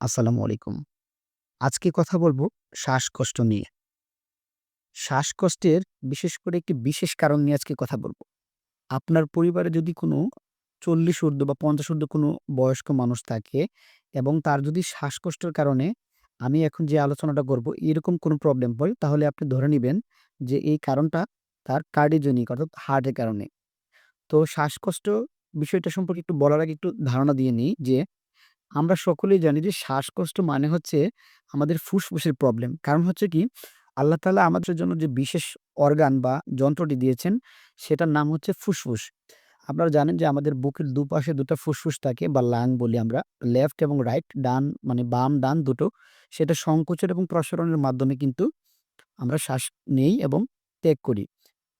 আসসালামু আলাইকুম। আজকে কথা বলব শ্বাসকষ্ট নিয়ে। শ্বাসকষ্টের বিশেষ করে একটি বিশেষ কারণ নিয়ে আজকে কথা বলব আপনার পরিবারে যদি কোনো ৪০ ঊর্ধ্ব বা ৫০ ঊর্ধ্ব কোনো বয়স্ক মানুষ থাকে এবং তার যদি শ্বাসকষ্টের কারণে আমি এখন যে আলোচনাটা করব এরকম কোনো প্রবলেম হয়, তাহলে আপনি ধরে নেবেন যে এই কারণটা তার কার্ডিওজেনিক অর্থাৎ হার্টের কারণে। তো শ্বাসকষ্ট বিষয়টা সম্পর্কে একটু বলার আগে একটু ধারণা দিয়ে নিই যে আমরা সকলেই জানি যে শ্বাসকষ্ট মানে হচ্ছে আমাদের ফুসফুসের প্রবলেম। কারণ হচ্ছে কি, আল্লাহ তালা আমাদের জন্য যে বিশেষ অর্গান বা যন্ত্রটি দিয়েছেন, সেটার নাম হচ্ছে ফুসফুস। আপনারা জানেন যে আমাদের বুকের দুপাশে দুটো ফুসফুস থাকে বা লাং বলি আমরা। লেফট এবং রাইট ডান মানে বাম, ডান দুটো। সেটা সংকোচন এবং প্রসারণের মাধ্যমে কিন্তু আমরা শ্বাস নেই এবং ত্যাগ করি।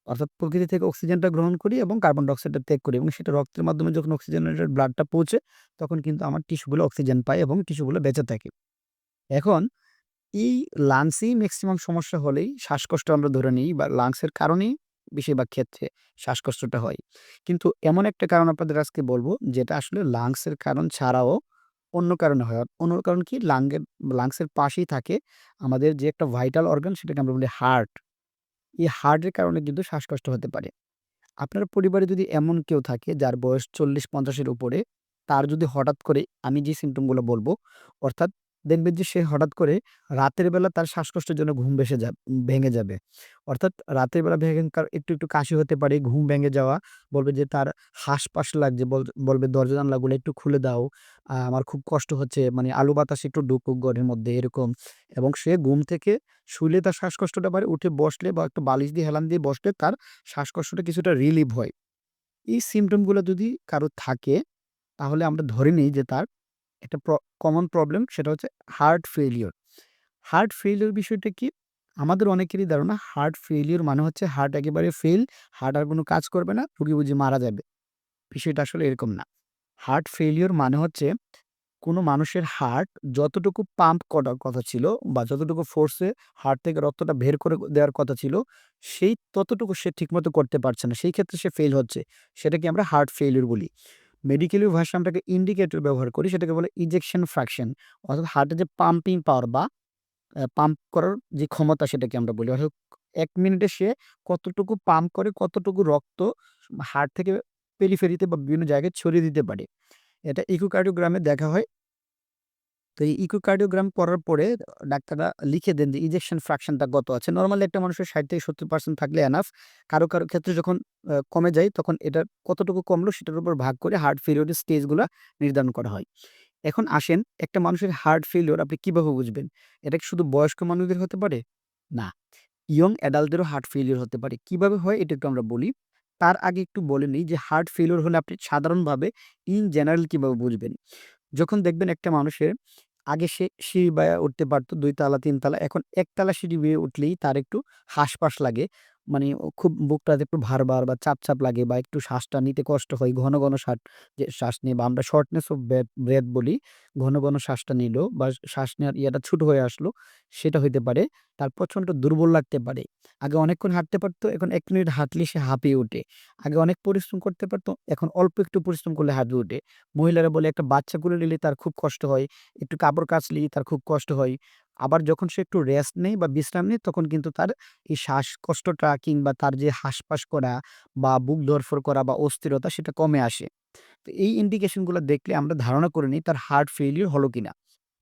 অর্থাৎ প্রকৃতি থেকে অক্সিজেনটা গ্রহণ করি এবং কার্বন ডাই অক্সাইডটা ত্যাগ করি এবং সেটা রক্তের মাধ্যমে যখন অক্সিজেনেটেড ব্লাডটা পৌঁছে, তখন কিন্তু আমার টিস্যুগুলো অক্সিজেন পায় এবং টিস্যুগুলো বেঁচে থাকে। এখন এই লাংসেই ম্যাক্সিমাম সমস্যা হলেই শ্বাসকষ্ট আমরা ধরে নিই বা লাংসের কারণেই বেশিরভাগ ক্ষেত্রে শ্বাসকষ্টটা হয়। কিন্তু এমন একটা কারণ আপনাদের আজকে বলব যেটা আসলে লাংসের কারণ ছাড়াও অন্য কারণে হয়। অন্য কারণ কি লাংগের লাংসের পাশেই থাকে আমাদের যে একটা ভাইটাল অর্গান সেটাকে আমরা বলি হার্ট। এই হার্টের কারণে কিন্তু শ্বাসকষ্ট হতে পারে। আপনার পরিবারে যদি এমন কেউ থাকে যার বয়স চল্লিশ পঞ্চাশের উপরে, তার যদি হঠাৎ করে আমি যে সিমটমগুলো বলব, অর্থাৎ দেখবেন যে সে হঠাৎ করে রাতের বেলা তার শ্বাসকষ্টের জন্য ঘুম ভেসে যা ভেঙে যাবে। অর্থাৎ রাতের বেলা ভেঙে একটু, একটু কাশি হতে পারে, ঘুম ভেঙে যাওয়া, বলবে যে তার হাঁসফাঁস লাগছে, বল বলবে দরজা জানলাগুলো একটু খুলে দাও। আমার খুব কষ্ট হচ্ছে, মানে আলু বাতাস একটু ঢুকুক ঘরের মধ্যে এরকম। এবং সে ঘুম থেকে শুলে তার শ্বাসকষ্টটা পারে উঠে বসলে বা একটু বালিশ দিয়ে হেলান দিয়ে বসলে তার শ্বাসকষ্টটা কিছুটা রিলিভ হয়। এই সিম্পটমগুলো যদি কারও থাকে তাহলে আমরা ধরে নিই যে তার একটা কমন প্রবলেম সেটা হচ্ছে হার্ট ফেলিওর হার্ট ফেলিওর বিষয়টা কি? আমাদের অনেকেরই ধারণা হার্ট ফেলিওর মানে হচ্ছে হার্ট একেবারে ফেল হার্ট আর কোনো কাজ করবে না, রোগী বুঝি মারা যাবে। বিষয়টা আসলে এরকম না। হার্ট ফেলিওর মানে হচ্ছে কোনো মানুষের হার্ট যতটুকু পাম্প করার কথা ছিল বা যতটুকু ফোর্সে হার্ট থেকে রক্তটা বের করে দেওয়ার কথা ছিল, সেই ততটুকু সে ঠিকমতো করতে পারছে না। সেই ক্ষেত্রে সে ফেল হচ্ছে। সেটাকে আমরা হার্ট ফেলিওর বলি। মেডিকেলি ভাষা আমরা একটা ইন্ডিকেটর ব্যবহার করি সেটাকে বলে ইজেকশন ফ্র্যাকশন। অর্থাৎ হার্টের যে পাম্পিং পাওয়ার বা পাম্প করার যে ক্ষমতা সেটাকে আমরা বলি। অর্থাৎ এক মিনিটে সে কতটুকু পাম্প করে, কতটুকু রক্ত হার্ট থেকে পেরিফেরিতে বা বিভিন্ন জায়গায় ছড়িয়ে দিতে পারে। এটা ইকোকার্ডিওগ্রামে দেখা হয়। তো এই ইকোকার্ডিওগ্রাম করার পরে ডাক্তাররা লিখে দেন যে ইজেকশন ফ্র্যাকশনটা কত আছে। নর্মালি একটা মানুষের ৬০-৭০% থাকলে এনাফ। কারও, কারও ক্ষেত্রে যখন কমে যায় তখন এটা কতটুকু কমলো সেটার উপর ভাগ করে হার্ট ফেইলিউরের স্টেজগুলো নির্ধারণ করা হয়। এখন আসেন একটা মানুষের হার্ট ফেইলিউর আপনি কীভাবে বুঝবেন? এটা কি শুধু বয়স্ক মানুষদের হতে পারে? না। ইয়ং অ্যাডাল্টদেরও হার্ট ফেলিওর হতে পারে। কীভাবে হয় এটা একটু আমরা বলি। তার আগে একটু বলে নিই যে হার্ট ফেলিওর হলে আপনি সাধারণভাবে ইন জেনারেল কীভাবে বুঝবেন? যখন দেখবেন একটা মানুষের আগে সে সিঁড়ি বেয়ে উঠতে পারতো, দুই তালা, তিন তালা। এখন ১ তালা সিঁড়ি বেয়ে উঠলেই তার একটু হাঁসফাঁস লাগে। মানে খুব বুকটাতে একটু ভার, ভার বা চাপ, চাপ লাগে বা একটু শ্বাসটা নিতে কষ্ট হয়। ঘন, ঘন শ্বাস যে শ্বাস নিয়ে বা আমরা শর্টনেস অফ ব্রেথ বলি। ঘন, ঘন শ্বাসটা নিল বা শ্বাস নেওয়ার ইয়েটা ছোট হয়ে আসলো, সেটা হইতে পারে। তার প্রচণ্ড দুর্বল লাগতে পারে। আগে অনেকক্ষণ হাঁটতে পারতো এখন এক মিনিট হাঁটলে সে হাঁপিয়ে ওঠে। আগে অনেক পরিশ্রম করতে পারতো এখন অল্প একটু পরিশ্রম করলে হাঁপিয়ে ওঠে। মহিলারা বলে একটা বাচ্চা কোলে নিলে তার খুব কষ্ট হয়, একটু কাপড় কাচলেই তার খুব কষ্ট হয়। আবার যখন সে একটু রেস্ট নেয় বা বিশ্রাম নেয়, তখন কিন্তু তার এই শ্বাসকষ্টটা কিংবা তার যে হাঁসফাঁস করা বা বুক ধড়ফড় করা বা অস্থিরতা সেটা কমে আসে। তো এই ইন্ডিকেশনগুলো দেখলে আমরা ধারণা করে নিই তার হার্ট ফেইলিউর হলো কিনা।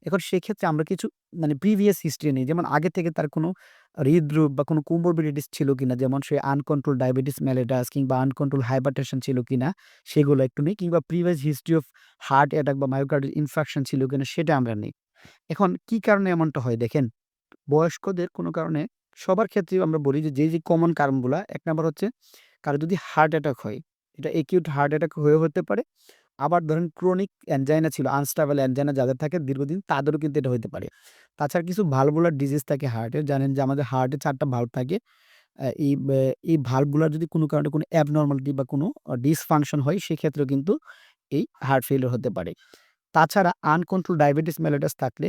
এখন সেক্ষেত্রে আমরা কিছু মানে প্রিভিয়াস হিস্ট্রি নিই। যেমন আগে থেকে তার কোনো হৃদরোগ বা কোনো কোমরবিডিটিস ছিল কিনা। যেমন সে আনকন্ট্রোল ডায়াবেটিস মেলিটাস কিংবা আনকন্ট্রোলড হাইপারটেনশন ছিল কিনা, সেগুলো একটু নেই কিংবা previous history of heart attack বা মায়োকার্ডিয়াল ইনফার্কশন ছিল কিনা, সেটা আমরা নিই। এখন কি কারণে এমনটা হয় দেখেন, বয়স্কদের কোনো কারণে সবার ক্ষেত্রে আমরা বলি যে, যে, যে, কমন কারণগুলা এক নাম্বার হচ্ছে কারও যদি হার্ট অ্যাটাক হয়, এটা একিউট হার্ট অ্যাটাক হয়ে হতে পারে। আবার ধরেন ক্রনিক অ্যানজাইনা ছিল, আনস্টেবল অ্যানজাইনা যাদের থাকে দীর্ঘদিন তাদেরও কিন্তু এটা হতে পারে। তাছাড়া কিছু ভালভুলার ডিজিজ থাকে হার্টের। জানেন যে আমাদের হার্টে ৪ টা ভালভ থাকে। এই এই ভালভগুলার যদি কোনো কারণে কোনো অ্যাবনরমালিটি বা কোনো ডিসফাংশন হয় সেক্ষেত্রেও কিন্তু এই হার্ট ফেইলিউর হতে পারে। তাছাড়া আনকন্ট্রোল ডায়াবেটিস মেলিটাস থাকলে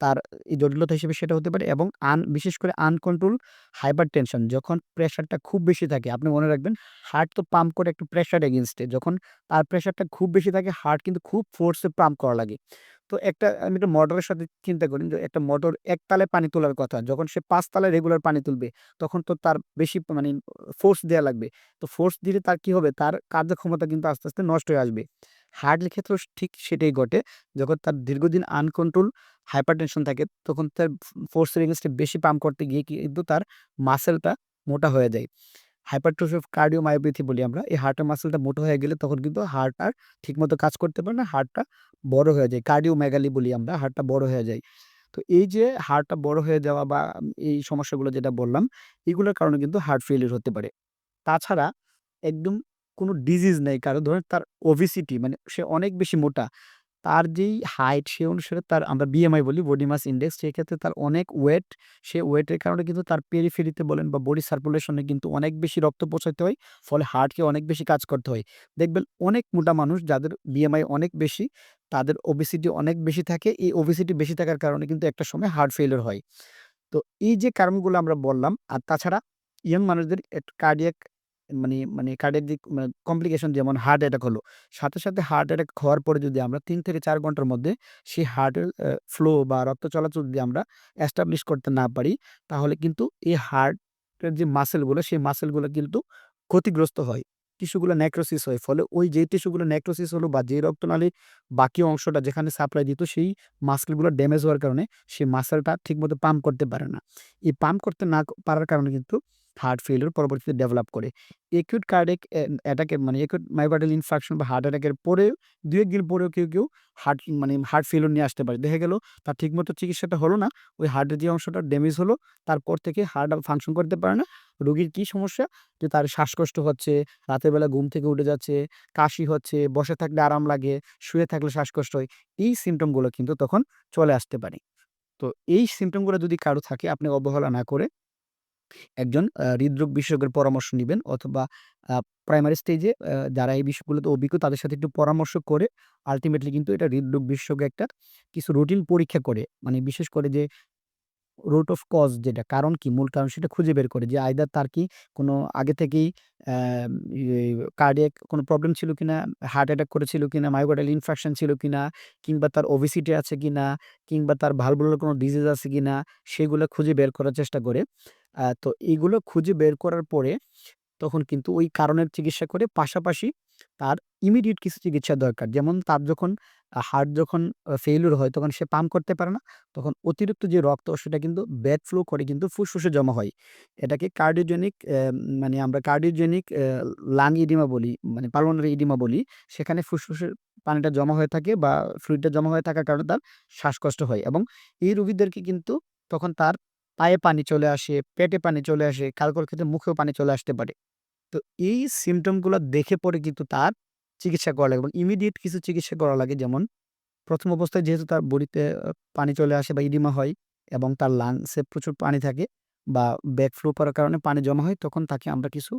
তার এই জটিলতা হিসেবে সেটা হতে পারে এবং আন বিশেষ করে আনকন্ট্রোলড হাইপারটেনশন যখন প্রেশারটা খুব বেশি থাকে আপনি মনে রাখবেন হার্ট তো পাম্প করে একটু প্রেশার এগেইনস্ট এ। যখন তার প্রেশারটা খুব বেশি থাকে হার্ট কিন্তু খুব ফোর্সে পাম্প করা লাগে। তো একটা আমি একটা মোটরের সাথে চিন্তা করি যে একটা মোটর এক তালে পানি তোলার কথা। যখন সে ৫ তালে রেগুলার পানি তুলবে, তখন তো তার বেশি মানে ফোর্স দেওয়া লাগবে। তো ফোর্স দিলে তার কি হবে? তার কার্যক্ষমতা কিন্তু আস্তে, আস্তে নষ্ট হয়ে আসবে। হার্টের ক্ষেত্রেও ঠিক সেটাই ঘটে। যখন তার দীর্ঘদিন আনকন্ট্রোল হাইপারটেনশন থাকে, তখন তার ফোর্সের এগেইনস্ট বেশি পাম্প করতে গিয়ে কিন্তু তার মাসেলটা মোটা হয়ে যায়। হাইপারট্রফি অফ কার্ডিওমায়োপ্যাথি বলি আমরা। এই হার্টের মাসেলটা মোটা হয়ে গেলে তখন কিন্তু হার্ট আর ঠিকমতো কাজ করতে পারে না। হার্টটা বড় হয়ে যায়। কার্ডিওমেগালি বলি আমরা, হার্টটা বড় হয়ে যায়। তো এই যে হার্টটা বড় হয়ে যাওয়া বা এই সমস্যাগুলো যেটা বললাম, এগুলোর কারণে কিন্তু হার্ট ফেইলিউর হতে পারে। তাছাড়া একদম কোনো ডিজিজ নেই কারও ধরেন তার ওবেসিটি মানে সে অনেক বেশি মোটা। তার যেই হাইট সে অনুসারে তার আমরা বিএমআই বলি বডি মাস ইনডেক্স সেক্ষেত্রে তার অনেক ওয়েট, সে ওয়েটের কারণে কিন্তু তার পেরিফেরিতে বলেন বা বডি সার্কুলেশন কিন্তু অনেক বেশি রক্ত পৌঁছাতে হয়। ফলে হার্টকে অনেক বেশি কাজ করতে হয়। দেখবেন অনেক মোটা মানুষ যাদের বিএমআই অনেক বেশি, তাদের ওবিসিটি অনেক বেশি থাকে। এই ওবিসিটি বেশি থাকার কারণে কিন্তু একটা সময় হার্ট ফেইলিউর হয়। তো এই যে কারণগুলো আমরা বললাম আর তাছাড়া ইয়ং মানুষদের কার্ডিয়াক মানে মানে যে মানে কমপ্লিকেশন যেমন হার্ট অ্যাটাক হলো। সাথে, সাথে হার্ট অ্যাটাক হওয়ার পরে যদি আমরা তিন থেকে চার ঘণ্টার মধ্যে সেই হার্টের ফ্লো বা রক্ত চলাচল যদি আমরা এস্টাবলিশ করতে না পারি, তাহলে কিন্তু এই হার্টের যে মাসেলগুলো সেই মাসেলগুলো কিন্তু ক্ষতিগ্রস্ত হয়। টিস্যুগুলো নেক্রোসিস হয়। ফলে ওই যে টিস্যুগুলো নেক্রোসিস হলো বা যে রক্তনালীর বাকি অংশটা যেখানে সাপ্লাই দিত সেই মাসেলগুলো ড্যামেজ হওয়ার কারণে সেই মাসলটা ঠিকমতো পাম্প করতে পারে না। এই পাম্প করতে না পারার কারণে কিন্তু হার্ট ফেইলিউর পরবর্তীতে ডেভেলপ করে। একিউট কার্ডিয়াক অ্যা অ্যাটাক মানে একিউট মায়োকার্ডিয়াল ইনফার্কশন বা হার্ট অ্যাটাক এর পরেও ২-১ দিন পরেও কেউ, কেউ হার্ট মানে হার্ট ফেইলিউর নিয়ে আসতে পারে। দেখা গেল তার ঠিকমতো চিকিৎসাটা হলো না। ওই হার্টের যে অংশটা ড্যামেজ হলো, তারপর থেকে হার্ট ফাংশন করতে পারে না। রোগীর কি সমস্যা? যে তার শ্বাসকষ্ট হচ্ছে, রাতের বেলা ঘুম থেকে উঠে যাচ্ছে, কাশি হচ্ছে, বসে থাকলে আরাম লাগে, শুয়ে থাকলে শ্বাসকষ্ট হয়। এই সিম্পটমগুলো কিন্তু তখন চলে আসতে পারে। তো এই সিম্পটমগুলো যদি কারও থাকে আপনি অবহেলা না করে একজন হৃদরোগ বিশেষজ্ঞের পরামর্শ নিবেন অথবা প্রাইমারি স্টেজে যারা এই বিষয়গুলোতে অভিজ্ঞ তাদের সাথে একটু পরামর্শ করে আলটিমেটলি কিন্তু এটা হৃদরোগ বিশেষজ্ঞ একটা কিছু রুটিন পরীক্ষা করে মানে বিশেষ করে যে রুট অফ কজ যেটা কারণ কি মূল কারণ সেটা খুঁজে বের করে যে আইদার তার কি কোনো আগে থেকেই কার্ডিয়াক কোনো প্রবলেম ছিল কিনা, হার্ট অ্যাটাক করেছিল কিনা, মায়োকার্ডিয়াল ইনফার্কশন ছিল কিনা, কিংবা তার ওবেসিটি আছে কিনা, কিংবা তার ভালভুলার কোনো ডিজিজ আছে কিনা সেগুলো খুঁজে বের করার চেষ্টা করে। তো এগুলো খুঁজে বের করার পরে তখন কিন্তু ওই কারণের চিকিৎসা করে পাশাপাশি তার ইমিডিয়েট কিছু চিকিৎসা দরকার। যেমন তার যখন হার্ট যখন, আ ফেইলিউর হয় তখন সে পাম্প করতে পারে না। তখন অতিরিক্ত যে রক্ত সেটা কিন্তু ব্যাড ফ্লো করে কিন্তু ফুসফুসে জমা হয়। এটাকে কার্ডিওজেনিক মানে আমরা কার্ডিওজেনিক লাং ইডিমা বলি মানে পালমোনারি ইডিমা বলি। সেখানে ফুসফুসের পানিটা জমা হয়ে থাকে বা ফ্লুইডটা জমা হয়ে থাকার কারণে তার শ্বাসকষ্ট হয় এবং এই রোগীদেরকে কিন্তু তখন তার পায়ে পানি চলে আসে, পেটে পানি চলে আসে, কারও, কারও ক্ষেত্রে মুখেও পানি চলে আসতে পারে। তো এই সিম্পটমগুলা দেখে পরে কিন্তু তার চিকিৎসা করা লাগে এবং ইমিডিয়েট কিছু চিকিৎসা করা লাগে যেমন প্রথম অবস্থায় যেহেতু তার বডিতে পানি চলে আসে বা ইডিমা হয় এবং তার লাংসে প্রচুর পানি থাকে বা ব্যাক ফ্লো করার কারণে পানি জমা হয় তখন তাকে আমরা কিছু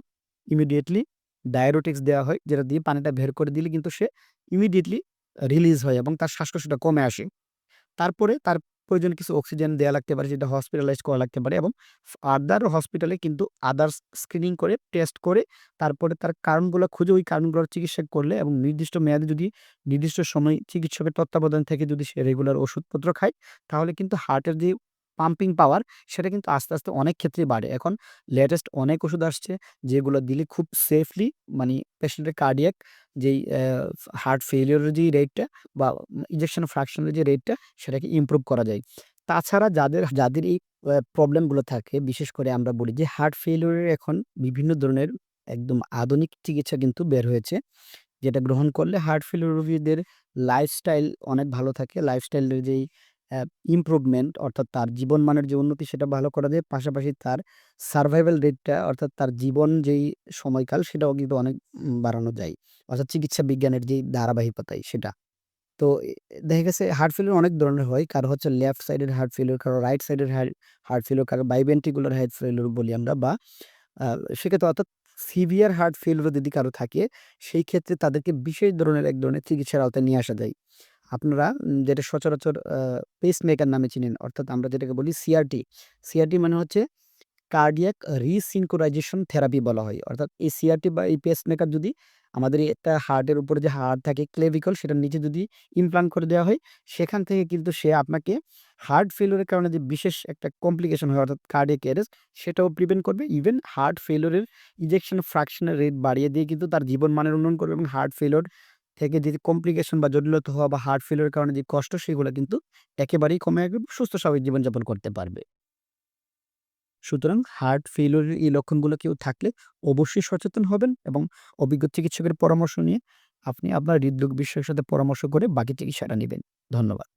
ইমিডিয়েটলি ডায়ুরেটিক্স দেওয়া হয় যেটা দিয়ে পানিটা বের করে দিলে কিন্তু সে ইমিডিয়েটলি রিলিজ হয় এবং তার শ্বাসকষ্টটা কমে আসে। তারপরে তার প্রয়োজনে কিছু অক্সিজেন দেওয়া লাগতে পারে যেটা হসপিটালাইজ করা লাগতে পারে এবং আদার হসপিটালে কিন্তু আদার্স স্ক্রিনিং করে টেস্ট করে তারপরে তার কারণগুলো খুঁজে ওই কারণগুলোর চিকিৎসা করলে এবং নির্দিষ্ট মেয়াদে যদি নির্দিষ্ট সময় চিকিৎসকের তত্ত্বাবধান থেকে যদি সে রেগুলার ওষুধপত্র খায় তাহলে কিন্তু হার্টের যে পাম্পিং পাওয়ার সেটা কিন্তু আস্তে, আস্তে অনেক ক্ষেত্রেই বাড়ে। এখন লেটেস্ট অনেক ওষুধ আসছে যেগুলো দিলে খুব সেফলি মানে পেশেন্টের কার্ডিয়াক যেই হার্ট এর যে রেটটা বা ইঞ্জেকশন ফ্র্যাকশন এর যে রেটটা সেটাকে ইমপ্রুভ করা যায়। তাছাড়া যাদের যাদের এই প্রবলেমগুলো থাকে, বিশেষ করে আমরা বলি যে হার্ট ফেইলিউর এর এখন বিভিন্ন ধরনের একদম আধুনিক চিকিৎসা কিন্তু বের হয়েছে। যেটা গ্রহণ করলে হার্ট ফেইলিউর রোগীদের লাইফস্টাইল অনেক ভালো থাকে। লাইফস্টাইলের যেই ইমপ্রুভমেন্ট অর্থাৎ তার জীবনমানের যে উন্নতি সেটা ভালো করা যায়। পাশাপাশি তার সারভাইভাল রেটটা অর্থাৎ তার জীবন যেই সময়কাল সেটাও কিন্তু অনেক বাড়ানো যায়। অর্থাৎ চিকিৎসা বিজ্ঞানের যেই ধারাবাহিকতায় সেটা। তো দেখা গেছে হার্ট ফেইলিউর অনেক ধরনের হয়। কারও হচ্ছে লেফট সাইডের হার্ট ফেইলিউর, কারও রাইট সাইডের হার হার্ট ফেইলিউর, কারও বাইভেন্ট্রিকুলার হার্ট ফেইলিউর বলি আমরা বা সেক্ষেত্রে অর্থাৎ সিভিয়ার হার্ট ফেইলিউর যদি কারও থাকে সেই ক্ষেত্রে তাদেরকে বিশেষ ধরনের এক ধরনের চিকিৎসার আওতায় নিয়ে আসা যায়। আপনারা যেটা সচরাচর আ পেসমেকার নামে চিনেন অর্থাৎ আমরা যেটাকে বলি সিআরটি। সিআরটি মানে হচ্ছে কার্ডিয়াক রিসিনক্রোনাইজেশন থেরাপি বলা হয়। অর্থাৎ এই সিআরটি বা এই পেসমেকার যদি আমাদের একটা হার্টের উপরে যে হাড় থাকে ক্লেভিকল সেটার নিচে যদি ইমপ্লান্ট করে দেওয়া হয়, সেখান থেকে কিন্তু সে আপনাকে হার্ট ফেইলিউর এর কারণে যে বিশেষ একটা কমপ্লিকেশন হয় অর্থাৎ কার্ডিয়াক অ্যারেস্ট সেটাও প্রিভেন্ট করবে। ইভেন হার্ট ফেইলিউর এর ইজেকশন ফ্র্যাকশন এর রেট বাড়িয়ে দিয়ে কিন্তু তার জীবন মানের উন্নয়ন করবে এবং হার্ট ফেইলিউর থেকে যে কমপ্লিকেশন বা জটিলতা হওয়া বা হার্ট ফেলের কারণে যে কষ্ট, সেগুলো কিন্তু একেবারেই কমে। সুস্থ স্বাভাবিক জীবনযাপন করতে পারবে। সুতরাং হার্ট ফেলের এই লক্ষণগুলো কেউ থাকলে অবশ্যই সচেতন হবেন এবং অভিজ্ঞ চিকিৎসকের পরামর্শ নিয়ে আপনি আপনার হৃদরোগ বিষয়ের সাথে পরামর্শ করে বাকি চিকিৎসাটা নেবেন ধন্যবাদ।